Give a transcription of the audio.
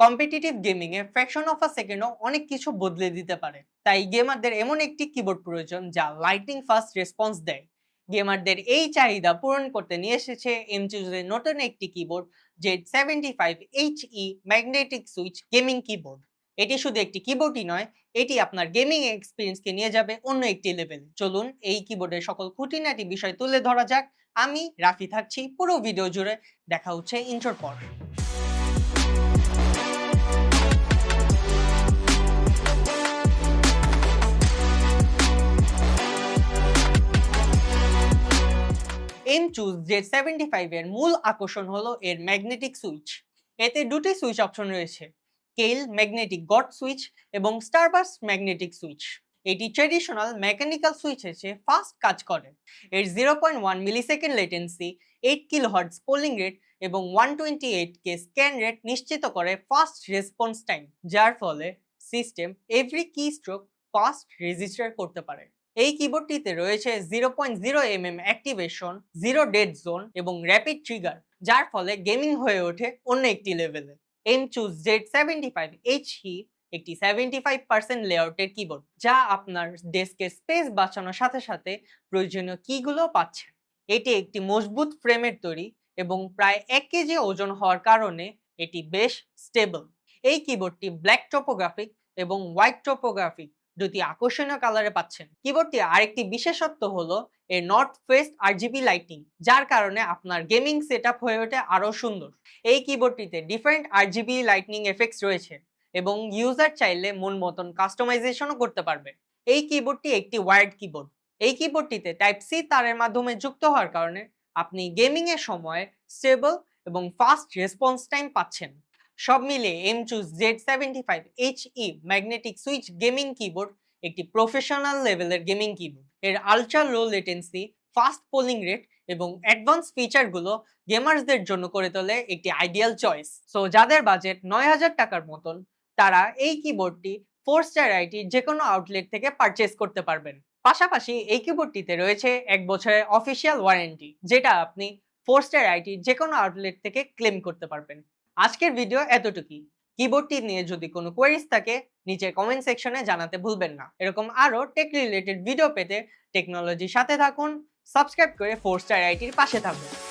Competitive gaming a fraction of a সেকেন্ডও অনেক কিছু বদলে দিতে পারে। তাই গেমারদের এমন একটি কিবোর্ড প্রয়োজন যা লাইটিং ফাস্ট রেসপন্স দেয়। গেমারদের এই চাহিদা পূরণ করতে নিয়ে এসেছে এম এমচুজের নতুন একটি keyboard Z seventy five H E magnetic switch gaming keyboard এটি শুধু একটি কিবোর্ডই নয়, এটি আপনার গেমিং এক্সপিরিয়েন্সকে নিয়ে যাবে অন্য একটি লেভেলে চলুন এই কিবোর্ডের সকল খুঁটিনাটি বিষয় তুলে ধরা যাক। আমি রাফি থাকছি, পুরো ভিডিও জুড়ে। দেখা হচ্ছে ইন্ট্রোর পর। এম চুজ জেড সেভেন্টি ফাইভের মূল আকর্ষণ হলো এর ম্যাগনেটিক সুইচ এতে দুটি সুইচ অপশন রয়েছে কেল ম্যাগনেটিক গড সুইচ এবং স্টারবাস ম্যাগনেটিক সুইচ এটি ট্রেডিশনাল মেকানিক্যাল সুইচের চেয়ে ফাস্ট কাজ করে। এর zero point one millisecond latency eight kilo hertz polling rate এবং one twenty eight K scan rate নিশ্চিত করে ফাস্ট রেসপন্স টাইম যার ফলে system every keystroke fast register করতে পারে। এই কিবোর্ডটিতে রয়েছে zero point zero M M activation zero dead zone এবং র্যাপিড ট্রিগার যার ফলে গেমিং হয়ে ওঠে অন্য একটি লেভেলে M choose Z seventy five H E একটি সেভেন্টি ফাইভ পার্সেন্ট লেআউটের কিবোর্ড যা আপনার ডেস্কের স্পেস বাঁচানোর সাথে সাথে প্রয়োজনীয় কিগুলো পাচ্ছে। এটি একটি মজবুত ফ্রেমের তৈরি এবং প্রায় এক কেজি ওজন হওয়ার কারণে এটি বেশ স্টেবল এই কিবোর্ডটি ব্ল্যাক টোপোগ্রাফিক এবং হোয়াইট টোপোগ্রাফিক দুটি আকর্ষণীয় কালারে পাচ্ছেন। কিবোর্ডটি আরেকটি বিশেষত্ব হলো এর নর্থ ফেস্ট আরজিবি লাইটিং যার কারণে আপনার গেমিং সেট হয়ে ওঠে আরও সুন্দর। এই কিবোর্ডটিতে ডিফারেন্ট আরজিবি লাইটনিং এফেক্টস রয়েছে এবং ইউজার চাইলে মন মতন কাস্টমাইজেশনও করতে পারবে। এই কিবোর্ডটি একটি ওয়ার্ড কিবোর্ড এই কিবোর্ডটিতে টাইপ সি তারের মাধ্যমে যুক্ত হওয়ার কারণে আপনি গেমিং এর সময় স্টেবল এবং ফাস্ট রেসপন্স টাইম পাচ্ছেন। সব মিলিয়ে M choose Z seventy five H E magnetic switch gaming keyboard একটি প্রফেশনাল লেভেলের গেমিং কিবোর্ড এর ultra low latency fast polling rate এবং অ্যাডভান্স ফিচারগুলো গেমার্সদের জন্য করে তোলে একটি আইডিয়াল চয়েস সো যাদের বাজেট নয় হাজার টাকার মতন, তারা এই কিবোর্ডটি ফোর স্টার আইটির যে কোনো আউটলেট থেকে পারচেস করতে পারবেন। পাশাপাশি এই কিবোর্ডটিতে রয়েছে এক বছরের অফিসিয়াল ওয়ারেন্টি যেটা আপনি ফোর স্টার আইটির যে কোনো আউটলেট থেকে ক্লেম করতে পারবেন। আজকের ভিডিও এতটুকুই। কিবোর্ডটি নিয়ে যদি কোনো কোয়েরিজ থাকে, নিচের কমেন্ট সেকশনে জানাতে ভুলবেন না। এরকম আরও টেক রিলেটেড ভিডিও পেতে টেকনোলজির সাথে থাকুন সাবস্ক্রাইব করে ফোর স্টার আইটির পাশে থাকুন।